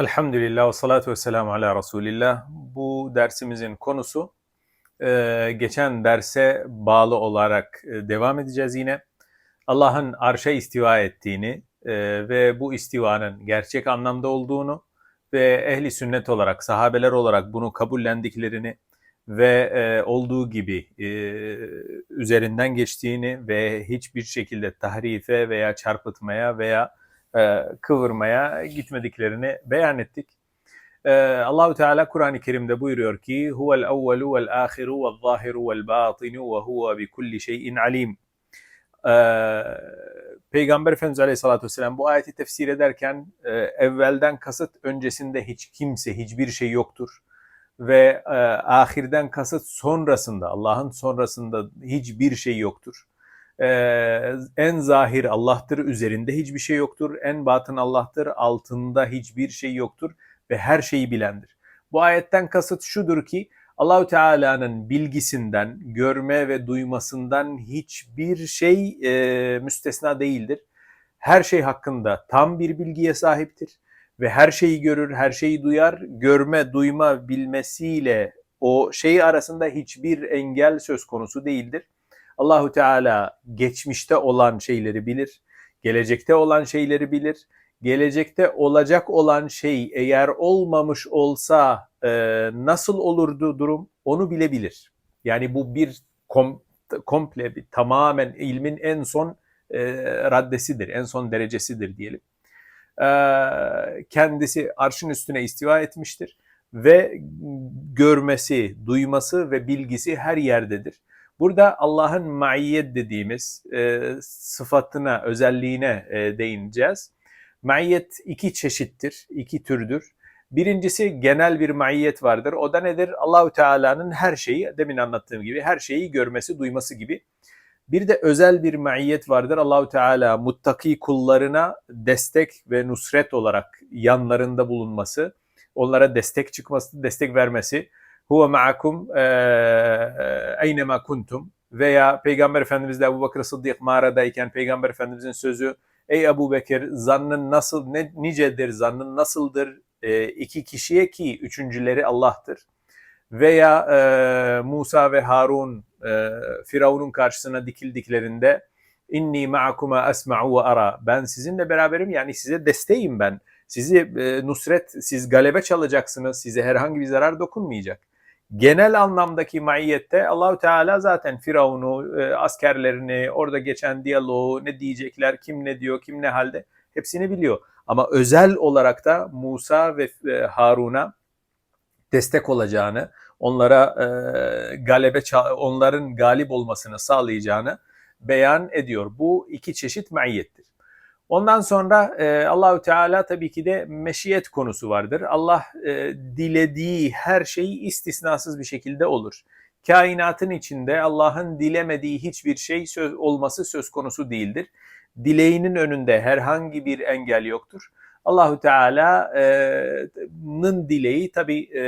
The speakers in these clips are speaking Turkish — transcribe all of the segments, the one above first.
Elhamdülillah ve salatu ve selamu ala Resulillah. Bu dersimizin konusu e, geçen derse bağlı olarak e, devam edeceğiz yine. Allah'ın arşa istiva ettiğini e, ve bu istivanın gerçek anlamda olduğunu ve ehli sünnet olarak, sahabeler olarak bunu kabullendiklerini ve olduğu gibi üzerinden geçtiğini ve hiçbir şekilde tahrife veya çarpıtmaya veya e, kıvırmaya gitmediklerini beyan ettik. E, Allahu Teala Kur'an-ı Kerim'de buyuruyor ki huvel evvelu vel ahiru vel zahiru vel batinu ve huve bi kulli şeyin alim. E, Peygamber Efendimiz Aleyhisselatü Vesselam bu ayeti tefsir ederken e, evvelden kasıt öncesinde hiç kimse, hiçbir şey yoktur. Ve e, ahirden kasıt sonrasında, Allah'ın sonrasında hiçbir şey yoktur. Ee, en zahir Allah'tır, üzerinde hiçbir şey yoktur. En batın Allah'tır, altında hiçbir şey yoktur ve her şeyi bilendir. Bu ayetten kasıt şudur ki Allahü Teala'nın bilgisinden, görme ve duymasından hiçbir şey e, müstesna değildir. Her şey hakkında tam bir bilgiye sahiptir ve her şeyi görür, her şeyi duyar. Görme, duyma bilmesiyle o şey arasında hiçbir engel söz konusu değildir. Allahu Teala geçmişte olan şeyleri bilir, gelecekte olan şeyleri bilir. Gelecekte olacak olan şey eğer olmamış olsa e, nasıl olurdu durum onu bilebilir. Yani bu bir kom, komple bir tamamen ilmin en son e, raddesidir, en son derecesidir diyelim. E, kendisi arşın üstüne istiva etmiştir ve görmesi, duyması ve bilgisi her yerdedir. Burada Allah'ın maiyet dediğimiz e, sıfatına, özelliğine e, değineceğiz. Maiyet iki çeşittir, iki türdür. Birincisi genel bir maiyet vardır. O da nedir? Allahü Teala'nın her şeyi, demin anlattığım gibi her şeyi görmesi, duyması gibi. Bir de özel bir maiyet vardır. Allahü Teala muttaki kullarına destek ve nusret olarak yanlarında bulunması, onlara destek çıkması, destek vermesi huve ma'akum eynema kuntum veya Peygamber Efendimiz de Ebu Bakır Sıddık mağaradayken Peygamber Efendimizin sözü Ey Ebu Bekir zannın nasıl ne, nicedir zannın nasıldır e, iki kişiye ki üçüncüleri Allah'tır. Veya e, Musa ve Harun e, Firavun'un karşısına dikildiklerinde inni ma'akuma esma'u ve ara ben sizinle beraberim yani size desteğim ben. Sizi e, nusret siz galebe çalacaksınız size herhangi bir zarar dokunmayacak genel anlamdaki maiyette Allahü Teala zaten Firavun'u, e, askerlerini, orada geçen diyaloğu, ne diyecekler, kim ne diyor, kim ne halde hepsini biliyor. Ama özel olarak da Musa ve e, Harun'a destek olacağını, onlara e, galebe onların galip olmasını sağlayacağını beyan ediyor. Bu iki çeşit maiyettir. Ondan sonra e, Allahü Teala tabii ki de meşiyet konusu vardır. Allah e, dilediği her şeyi istisnasız bir şekilde olur. Kainatın içinde Allah'ın dilemediği hiçbir şey söz olması söz konusu değildir. Dileğinin önünde herhangi bir engel yoktur. Allahü Teala'nın dileği tabii e,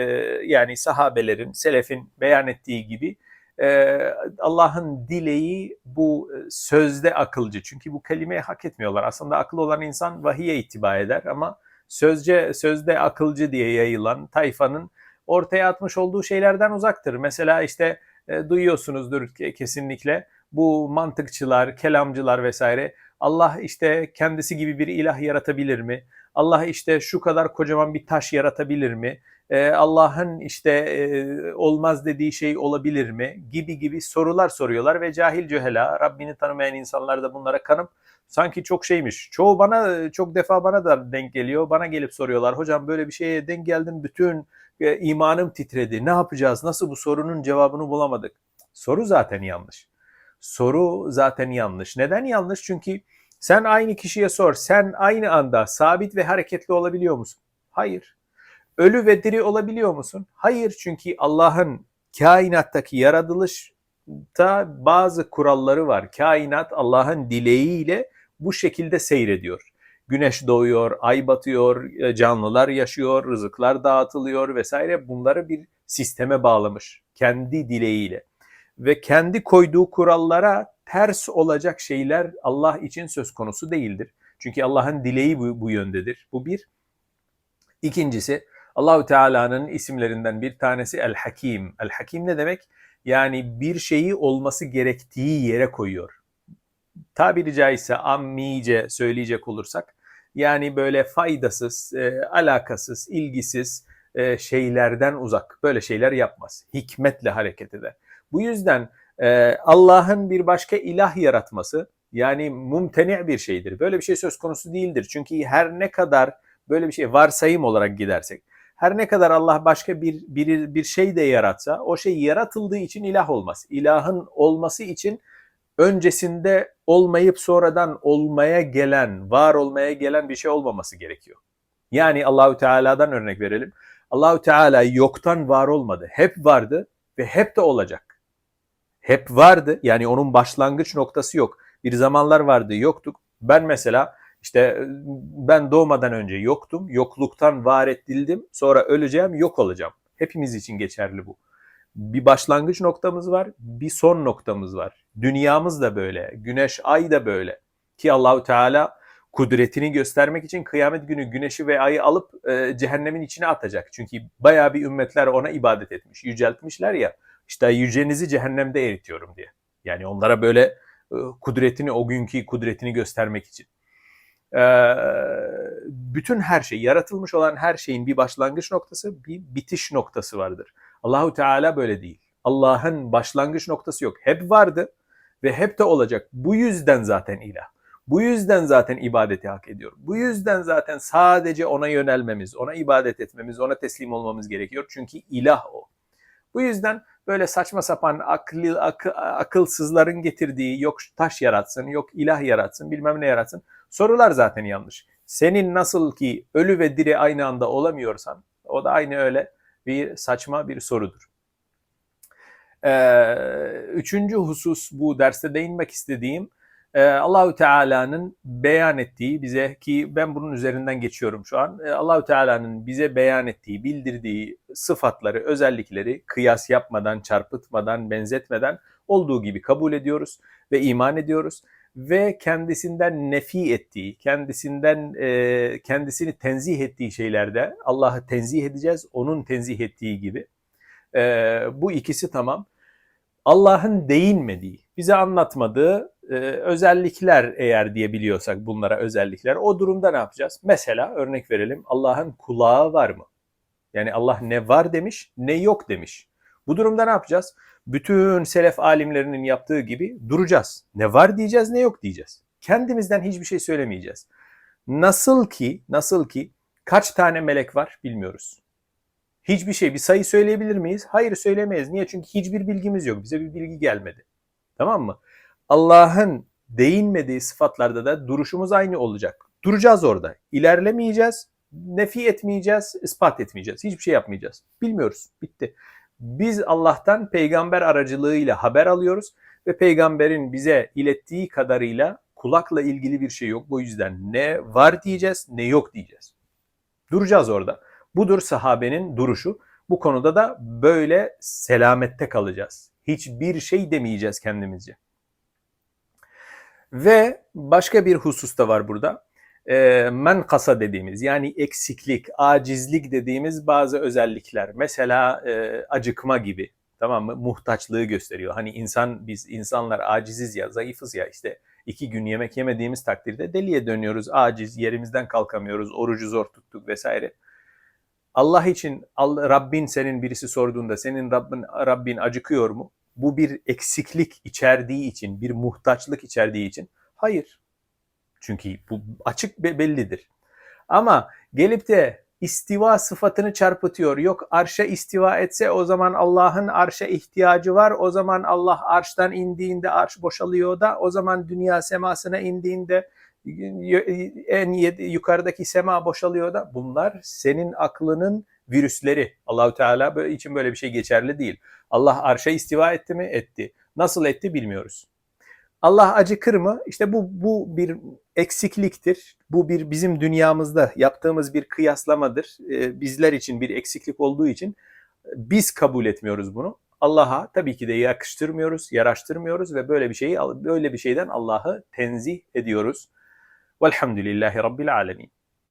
yani sahabelerin, selefin beyan ettiği gibi e, Allah'ın dileği bu e, sözde akılcı. Çünkü bu kelimeyi hak etmiyorlar. Aslında akıl olan insan vahiye itibar eder ama sözce sözde akılcı diye yayılan tayfanın ortaya atmış olduğu şeylerden uzaktır. Mesela işte e, duyuyorsunuzdur kesinlikle bu mantıkçılar, kelamcılar vesaire Allah işte kendisi gibi bir ilah yaratabilir mi? Allah işte şu kadar kocaman bir taş yaratabilir mi? Allah'ın işte olmaz dediği şey olabilir mi? Gibi gibi sorular soruyorlar ve cahil cühela, Rabbini tanımayan insanlar da bunlara kanıp sanki çok şeymiş. Çoğu bana çok defa bana da denk geliyor. Bana gelip soruyorlar. Hocam böyle bir şeye denk geldin bütün imanım titredi. Ne yapacağız? Nasıl bu sorunun cevabını bulamadık? Soru zaten yanlış. Soru zaten yanlış. Neden yanlış? Çünkü sen aynı kişiye sor. Sen aynı anda sabit ve hareketli olabiliyor musun? Hayır. Ölü ve diri olabiliyor musun? Hayır çünkü Allah'ın kainattaki yaratılışta bazı kuralları var. Kainat Allah'ın dileğiyle bu şekilde seyrediyor. Güneş doğuyor, ay batıyor, e, canlılar yaşıyor, rızıklar dağıtılıyor vesaire. Bunları bir sisteme bağlamış kendi dileğiyle. Ve kendi koyduğu kurallara ters olacak şeyler Allah için söz konusu değildir. Çünkü Allah'ın dileği bu, bu yöndedir. Bu bir. İkincisi Allahü Teala'nın isimlerinden bir tanesi El Hakim. El Hakim ne demek? Yani bir şeyi olması gerektiği yere koyuyor. Tabiri caizse ammice söyleyecek olursak yani böyle faydasız, e, alakasız, ilgisiz e, şeylerden uzak. Böyle şeyler yapmaz. Hikmetle hareket eder. Bu yüzden e, Allah'ın bir başka ilah yaratması yani mumteni bir şeydir. Böyle bir şey söz konusu değildir. Çünkü her ne kadar böyle bir şey varsayım olarak gidersek her ne kadar Allah başka bir, bir, bir şey de yaratsa o şey yaratıldığı için ilah olmaz. İlahın olması için öncesinde olmayıp sonradan olmaya gelen, var olmaya gelen bir şey olmaması gerekiyor. Yani Allahü Teala'dan örnek verelim. Allahü Teala yoktan var olmadı. Hep vardı ve hep de olacak. Hep vardı. Yani onun başlangıç noktası yok. Bir zamanlar vardı, yoktuk. Ben mesela işte ben doğmadan önce yoktum. Yokluktan var edildim. Sonra öleceğim, yok olacağım. Hepimiz için geçerli bu. Bir başlangıç noktamız var, bir son noktamız var. Dünyamız da böyle, güneş, ay da böyle. Ki Allahu Teala kudretini göstermek için kıyamet günü güneşi ve ayı alıp e, cehennemin içine atacak. Çünkü bayağı bir ümmetler ona ibadet etmiş, yüceltmişler ya. İşte yücenizi cehennemde eritiyorum diye. Yani onlara böyle e, kudretini, o günkü kudretini göstermek için. E, bütün her şey, yaratılmış olan her şeyin bir başlangıç noktası, bir bitiş noktası vardır. Allahu Teala böyle değil. Allah'ın başlangıç noktası yok. Hep vardı ve hep de olacak. Bu yüzden zaten ilah. Bu yüzden zaten ibadeti hak ediyor. Bu yüzden zaten sadece ona yönelmemiz, ona ibadet etmemiz, ona teslim olmamız gerekiyor. Çünkü ilah o. Bu yüzden böyle saçma sapan aklı, ak, akılsızların getirdiği yok taş yaratsın, yok ilah yaratsın, bilmem ne yaratsın. Sorular zaten yanlış. Senin nasıl ki ölü ve diri aynı anda olamıyorsan o da aynı öyle bir saçma bir sorudur. Ee, üçüncü husus bu derste değinmek istediğim e, Allahü Teala'nın beyan ettiği bize ki ben bunun üzerinden geçiyorum şu an. E, Allahü Teala'nın bize beyan ettiği, bildirdiği sıfatları, özellikleri kıyas yapmadan, çarpıtmadan, benzetmeden olduğu gibi kabul ediyoruz ve iman ediyoruz ve kendisinden nefi ettiği, kendisinden e, kendisini tenzih ettiği şeylerde Allah'ı tenzih edeceğiz, onun tenzih ettiği gibi. E, bu ikisi tamam. Allah'ın değinmediği, bize anlatmadığı e, özellikler eğer diyebiliyorsak bunlara özellikler, o durumda ne yapacağız? Mesela örnek verelim, Allah'ın kulağı var mı? Yani Allah ne var demiş, ne yok demiş. Bu durumda ne yapacağız? bütün selef alimlerinin yaptığı gibi duracağız. Ne var diyeceğiz ne yok diyeceğiz. Kendimizden hiçbir şey söylemeyeceğiz. Nasıl ki, nasıl ki kaç tane melek var bilmiyoruz. Hiçbir şey, bir sayı söyleyebilir miyiz? Hayır söylemeyiz. Niye? Çünkü hiçbir bilgimiz yok. Bize bir bilgi gelmedi. Tamam mı? Allah'ın değinmediği sıfatlarda da duruşumuz aynı olacak. Duracağız orada. İlerlemeyeceğiz, nefi etmeyeceğiz, ispat etmeyeceğiz. Hiçbir şey yapmayacağız. Bilmiyoruz. Bitti. Biz Allah'tan peygamber aracılığıyla haber alıyoruz ve peygamberin bize ilettiği kadarıyla kulakla ilgili bir şey yok. Bu yüzden ne var diyeceğiz ne yok diyeceğiz. Duracağız orada. Budur sahabenin duruşu. Bu konuda da böyle selamette kalacağız. Hiçbir şey demeyeceğiz kendimizce. Ve başka bir husus da var burada e, menkasa dediğimiz yani eksiklik, acizlik dediğimiz bazı özellikler. Mesela e, acıkma gibi tamam mı? Muhtaçlığı gösteriyor. Hani insan biz insanlar aciziz ya, zayıfız ya işte iki gün yemek yemediğimiz takdirde deliye dönüyoruz, aciz, yerimizden kalkamıyoruz, orucu zor tuttuk vesaire. Allah için Rabbin senin birisi sorduğunda senin Rabbin, Rabbin acıkıyor mu? Bu bir eksiklik içerdiği için, bir muhtaçlık içerdiği için. Hayır. Çünkü bu açık bellidir. Ama gelip de istiva sıfatını çarpıtıyor. Yok arşa istiva etse o zaman Allah'ın arşa ihtiyacı var. O zaman Allah arştan indiğinde arş boşalıyor da o zaman dünya semasına indiğinde en yukarıdaki sema boşalıyor da bunlar senin aklının virüsleri. Allahü Teala için böyle bir şey geçerli değil. Allah arşa istiva etti mi? Etti. Nasıl etti bilmiyoruz. Allah acıkır mı? İşte bu bu bir eksikliktir. Bu bir bizim dünyamızda yaptığımız bir kıyaslamadır. Ee, bizler için bir eksiklik olduğu için biz kabul etmiyoruz bunu. Allah'a tabii ki de yakıştırmıyoruz, yaraştırmıyoruz ve böyle bir şeyi böyle bir şeyden Allah'ı tenzih ediyoruz. Velhamdülillahi Rabbil Alemin.